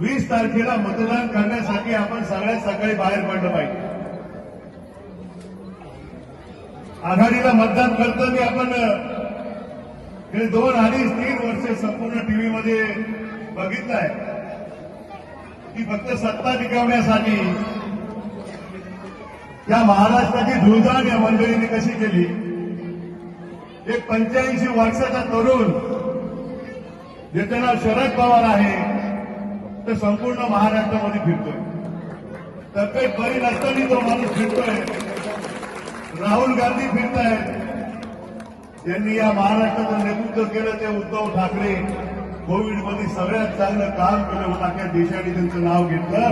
वीस तारखेला मतदान करण्यासाठी आपण सगळ्यात सकाळी बाहेर पडलं पाहिजे. आघाडीला मतदान करताना आपण गेले दोन अडीच तीन वर्ष संपूर्ण टीव्हीमध्ये बघितलंय की फक्त सत्ता टिकवण्यासाठी या महाराष्ट्राची धुळधाण या मंडळीने कशी केली? एक पंच्याऐंशी वर्षाचा तरुण ज्याचं नाव शरद पवार आहे तर संपूर्ण महाराष्ट्रामध्ये फिरतोय. तब्येत बरी नसताना तो माणूस फिरतोय राहुल गांधी फिरत आहेत ज्यांनी या महाराष्ट्राचं नेतृत्व केलं ते उद्धव ठाकरे. कोविडमध्ये सगळ्यात चांगलं काम केलं म्हणून देशाने त्यांचं नाव घेतलं.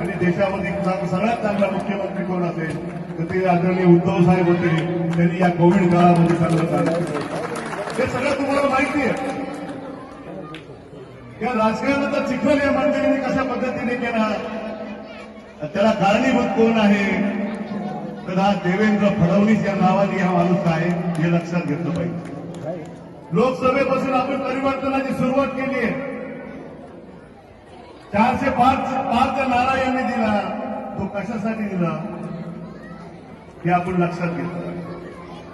आणि देशामध्ये सगळ्यात चांगला मुख्यमंत्री कोण असेल? तर ते आदरणीय उद्धव साहेब होते. त्यांनी या कोविड काळामध्ये चांगलं काम केलं. हे सगळं तुम्हाला माहिती आहे. या राजकारणाचा चिखल या मंडळीने कशा पद्धतीने केला? त्याला कारणीभूत कोण आहे? तर हा देवेंद्र फडणवीस या नावाने हा माणूस आहे हे लक्षात घेतलं पाहिजे. लोकसभेपासून आपण परिवर्तनाची सुरुवात केली आहे. चारशे पाच पाच नारा यांनी दिला. तो कशासाठी दिला? हे आपण लक्षात घेतलं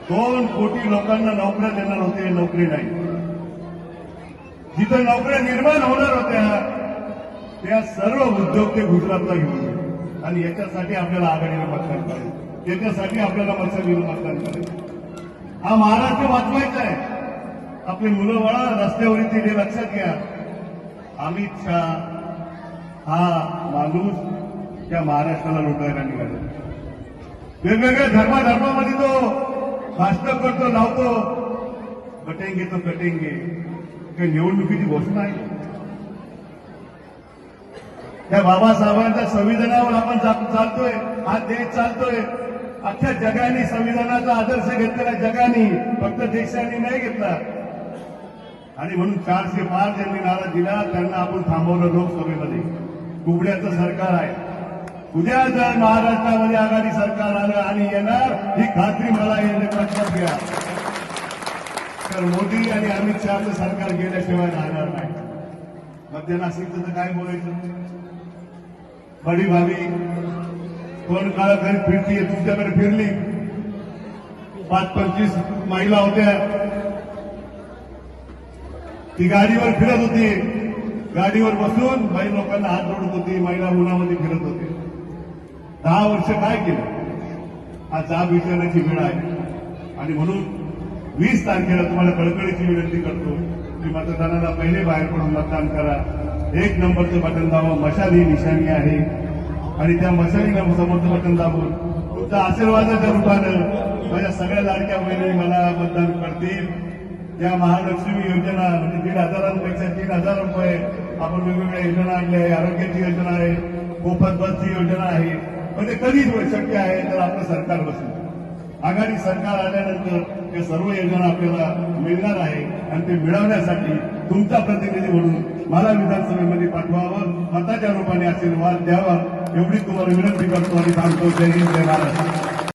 दोन कोटी लोकांना नोकऱ्या देणार होते नोकरी नाही. जिथं नोकऱ्या निर्माण होणार होत्या त्या सर्व उद्योग ते गुजरातला घेऊन आणि याच्यासाठी आपल्याला आघाडीला मतदान करायचं. याच्यासाठी आपल्याला मतदान मतदान करायचं. हा महाराष्ट्र वाचवायचा आहे. आपली मुलं वळा रस्त्यावर येतील हे लक्षात घ्या. अमित शहा हा माणूस त्या महाराष्ट्राला लुटायला निघाला. वेगवेगळ्या धर्माधर्मामध्ये तो भाषण करतो लावतो. कटेंगे तो कटेंगे हे निवडणुकीची घोषणा आहे. त्या बाबासाहेबांच्या संविधानावर आपण चालतोय हा देश चालतोय. अख्ख्या जगाने संविधानाचा आदर्श घेतलेला जगाने फक्त देशाने नाही घेतला. आणि म्हणून चारशे पाच ज्यांनी नारा दिला त्यांना आपण थांबवलं लोकसभेमध्ये. कुबड्याचं सरकार आहे. उद्या जर महाराष्ट्रामध्ये आघाडी सरकार आलं आणि येणार ही खात्री मला येणे लक्षात घ्या. तर मोदी आणि अमित शहाचं सरकार गेल्याशिवाय राहणार नाही. मध्य नाशिकचं तर काय बोलायचं? बडी भावी कोण काळ घरी फिरतीये तुमच्याकडे फिरली. पाच पंचवीस महिला होत्या. ती गाडीवर फिरत होती. गाडीवर बसून बाई लोकांना हात जोडत होती महिला उन्हामध्ये फिरत होती. दहा वर्ष काय केलं? हा जाब विचारण्याची वेळ आहे आणि म्हणून वीस तारखेला तुम्हाला कळकळीची विनंती करतो. की मतदानाला पहिले बाहेर पडून मतदान करा. एक नंबरचं बटन दाबा. मशाल ही निशाणी आहे. आणि त्या मशाली समोरचं बटन दाबून तुमच्या आशीर्वादाच्या रूपानं. माझ्या सगळ्या लाडक्या बहिणी मला मतदान करतील. त्या महालक्ष्मी योजना म्हणजे दीड हजारांपेक्षा तीन हजार रुपये आपण वेगवेगळ्या योजना आणल्या आहे आरोग्याची योजना आहे. मोफत बसची योजना आहे. पण ते कधीच शक्य आहे तर आपलं सरकार बसेल. आघाडी सरकार आल्यानंतर या सर्व योजना आपल्याला मिळणार आहे आणि ते मिळवण्यासाठी तुमचा प्रतिनिधी म्हणून मला विधानसभेमध्ये पाठवावं मताच्या रूपाने आशीर्वाद द्यावा एवढी तुम्हाला विनंती करतो आणि सांगतो जय हिंद जय महाराष्ट्र